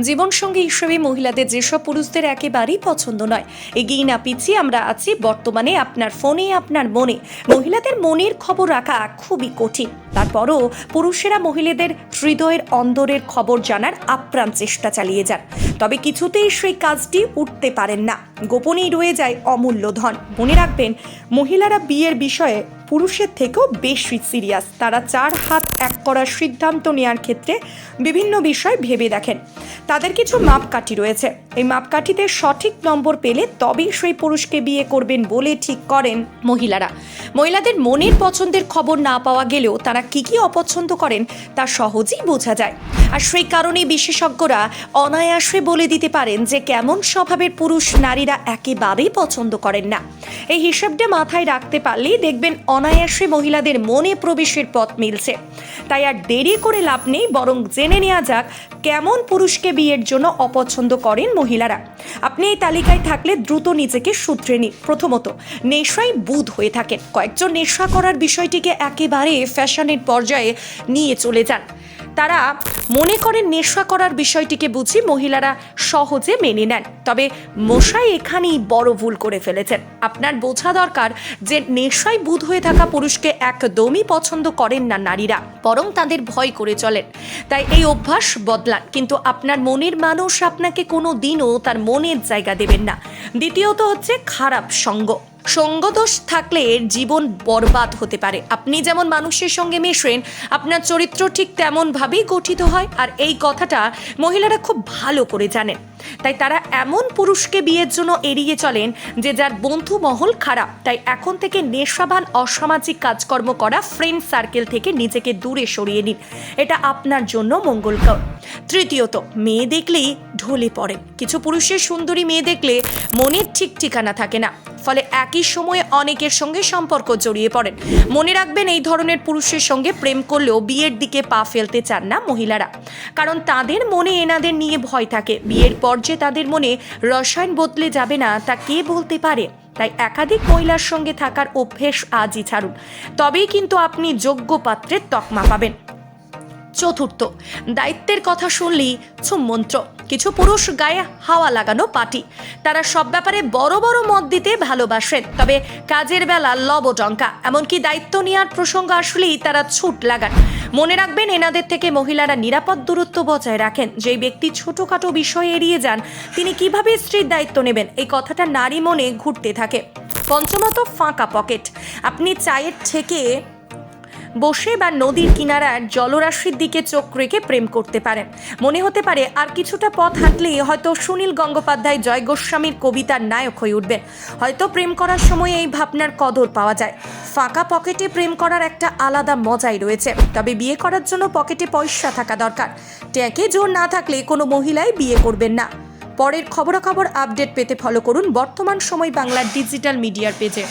জীবনসঙ্গী হিসেবে মহিলাদের যেসব পুরুষদের একেবারেই পছন্দ নয়, এগিয়ে না পিছিয়ে আমরা আছি বর্তমানে আপনার ফোনে, আপনার মনে। মহিলাদের মনের খবর রাখা খুবই কঠিন। তারপরও পুরুষেরা মহিলাদের হৃদয়ের অন্দরের খবর জানার আপ্রাণ চেষ্টা চালিয়ে যান। তবে কিছুতেই সেই কাজটি উঠতে পারেন না। গোপনেই রয়ে যায় অমূল্য ধন। মনে রাখবেন, মহিলারা বিয়ের বিষয়ে পুরুষের থেকেও বেশি সিরিয়াস তারা চার হাত এক করার সিদ্ধান্ত নেওয়ার ক্ষেত্রে বিভিন্ন বিষয় ভেবে দেখেন। তাদের কিছু মাপকাঠি রয়েছে। এই মাপকাঠিতে সঠিক নম্বর পেলে তবেই সেই পুরুষকে বিয়ে করবেন বলে ঠিক করেন মহিলারা। মহিলাদের মনের পছন্দের খবর না পাওয়া গেলেও তারা কি কি অপছন্দ করেন তা সহজেই বোঝা যায়। আর সেই কারণেই বিশেষজ্ঞরা অনায়াসে বলে দিতে পারেন যে কেমন স্বভাবের পুরুষ নারীরা একেবারেই পছন্দ করেন না। এই হিসাবটা মাথায় রাখতে পারলেই দেখবেন অনায়াসে মহিলাদের মনে প্রবেশের পথ মিলছে। তাই আর দেরি করে লাভ নেই, বরং জেনে নেওয়া যাক কেমন পুরুষকে বিয়ের জন্য অপছন্দ করেন মহিলারা। আপনি এই তালিকায় থাকলে দ্রুত নিজেকে সূত্রে নিন। প্রথমত নেশাই বুধ হয়ে থাকেন। কয়েকজন নেশা করার বিষয়টিকে একেবারে ফ্যাশনের পর্যায়ে নিয়ে চলে যান। তারা মনে করেন নেশা করার বিষয়টিকে বুঝি মহিলারা সহজে মেনে নেন। তবে মশাই এখানেই বড় ভুল করে ফেলেছেন। আপনার বোঝা দরকার যে নেশায় বুধ হয়ে থাকা পুরুষকে একদমই পছন্দ করেন না নারীরা, বরং তাদের ভয় করে চলেন। তাই এই অভ্যাস বদলান। কিন্তু আপনার মনের মানুষ আপনাকে কোনো দিনও তার মনের জায়গা দেবেন না। দ্বিতীয়ত হচ্ছে খারাপ সঙ্গ। সঙ্গদোষ থাকলে জীবন বরবাদ হতে পারে। আপনি যেমন মানুষের সঙ্গে মেশেন আপনার চরিত্র ঠিক তেমনভাবেই গঠিত হয়। আর এই কথাটা মহিলারা খুব ভালো করে জানেন। তাই তারা এমন পুরুষকে বিয়ের জন্য এড়িয়ে চলেন যে যার বন্ধু মহল খারাপ। তাই এখন থেকে নেশাবান, অসামাজিক কাজকর্ম করা ফ্রেন্ড সার্কেল থেকে নিজেকে দূরে সরিয়ে নিন। এটা আপনার জন্য মঙ্গলকর তৃতীয়ত, মেয়ে দেখলেই ঢলে পড়ে। কিছু পুরুষের সুন্দরী মেয়ে দেখলে মনের ঠিক ঠিকানা থাকে না। ফলে একই সময়ে অনেকের সঙ্গে সম্পর্ক জড়িয়ে পড়েন। মনে রাখবেন, এই ধরনের পুরুষের সঙ্গে প্রেম করলেও বিয়ের দিকে পা ফেলতে চান না মহিলারা। কারণ তাদের মনে এনাদের নিয়ে ভয় থাকে। বিয়ের পর যে তাদের মনে রসায়ন বদলে যাবে না, তা কে বলতে পারে? তাই একাধিক মহিলার সঙ্গে থাকার অভ্যেস আজই ছাড়ুন। তবেই কিন্তু আপনি যোগ্য পাত্রের তকমা পাবেন। চতুর্থ। দায়িত্বের কথা শুনলেই মন্ত্র। কিছু পুরুষ গায়ে হাওয়া লাগানো পাটি। তারা সব ব্যাপারে বড় বড় মত দিতে ভালোবাসেন। তবে কাজের বেলা লবটঙ্কা এমনকি দায়িত্ব নেওয়ার প্রসঙ্গ আসলেই তারা ছুট লাগান। মনে রাখবেন, এনাদের থেকে মহিলারা নিরাপদ দূরত্ব বজায় রাখেন। যেই ব্যক্তি ছোটোখাটো বিষয় এড়িয়ে যান, তিনি কীভাবে স্ত্রীর দায়িত্ব নেবেন? এই কথাটা নারী মনে ঘুরতে থাকে। পঞ্চমত, ফাঁকা পকেট। আপনি চায়ের থেকে বসে বা নদীর কিনারার জলরাশির দিকে চোখ রেখে প্রেম করতে পারেন মনে হতে পারে আর কিছুটা পথ হাঁটলেই হয়তো সুনীল গঙ্গোপাধ্যায় জয় গোস্বামীর কবিতার নায়ক হয়ে উঠবেন হয়তো প্রেম করার সময় এই ভাবনার কদর পাওয়া যায়। ফাঁকা পকেটে প্রেম করার একটা আলাদা মজাই রয়েছে। তবে বিয়ে করার জন্য পকেটে পয়সা থাকা দরকার। ট্যাকে জোর না থাকলে কোনো মহিলাই বিয়ে করবেন না। পরের খবরাখবর আপডেট পেতে ফলো করুন বর্তমান সময় বাংলার ডিজিটাল মিডিয়ার পেজে।